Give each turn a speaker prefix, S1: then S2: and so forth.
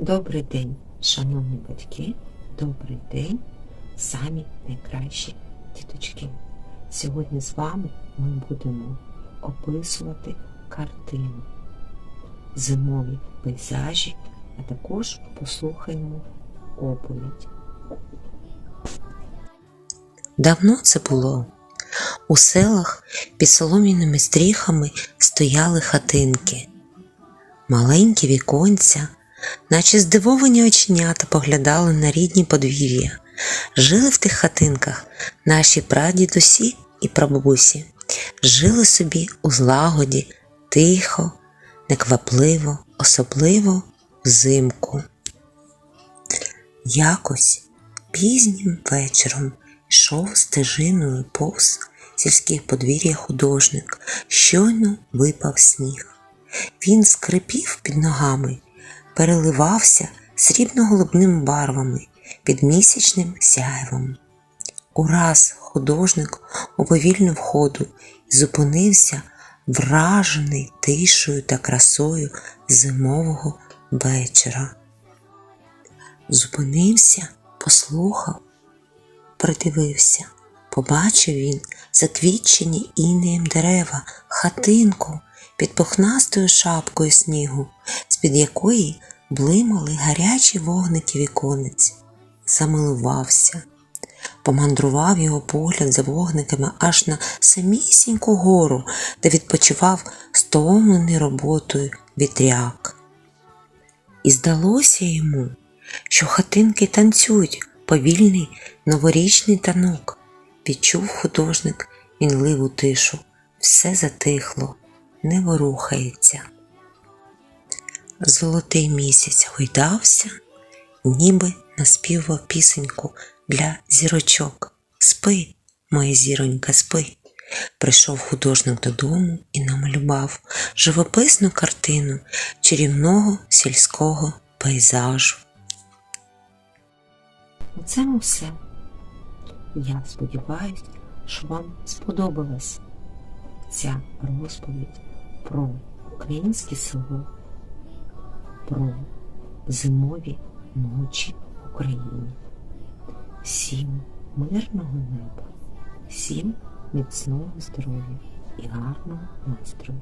S1: Добрий день, шановні батьки, добрий день, самі найкращі діточки. Сьогодні з вами ми будемо описувати картину, зимові пейзажі, а також послухаємо оповідь.
S2: Давно це було. У селах під солом'яними стріхами стояли хатинки. Маленькі віконця, наче здивовані оченята поглядали на рідні подвір'я. Жили в тих хатинках наші прадідусі і прабабусі. Жили собі у злагоді, тихо, неквапливо, особливо взимку. Якось пізнім вечором йшов стежиною повз сільських подвір'я художник, щойно випав сніг. Він скрипів під ногами, переливався срібно-голубними барвами під місячним сяйвом. Ураз художник уповільнив ходу і зупинився, вражений тишою та красою зимового вечора. Зупинився, послухав, придивився. Побачив він заквітчені інеєм дерева, хатинку під пухнастою шапкою снігу, з-під якої блимали гарячі вогники віконець. Замилувався. Помандрував його погляд за вогниками аж на самісіньку гору, де відпочивав стомлений роботою вітряк. І здалося йому, що хатинки танцюють повільний новорічний танок. Відчув художник мінливу тишу, все затихло, не ворухається. Золотий місяць гойдався, ніби наспівав пісеньку для зірочок. Спи, моя зіронька, спи. Прийшов художник додому і намалював живописну картину чарівного сільського пейзажу.
S1: На цьому все. Я сподіваюся, що вам сподобалась ця розповідь про українське село, про зимові ночі в Україні. Всім мирного неба, всім міцного здоров'я і гарного настрою.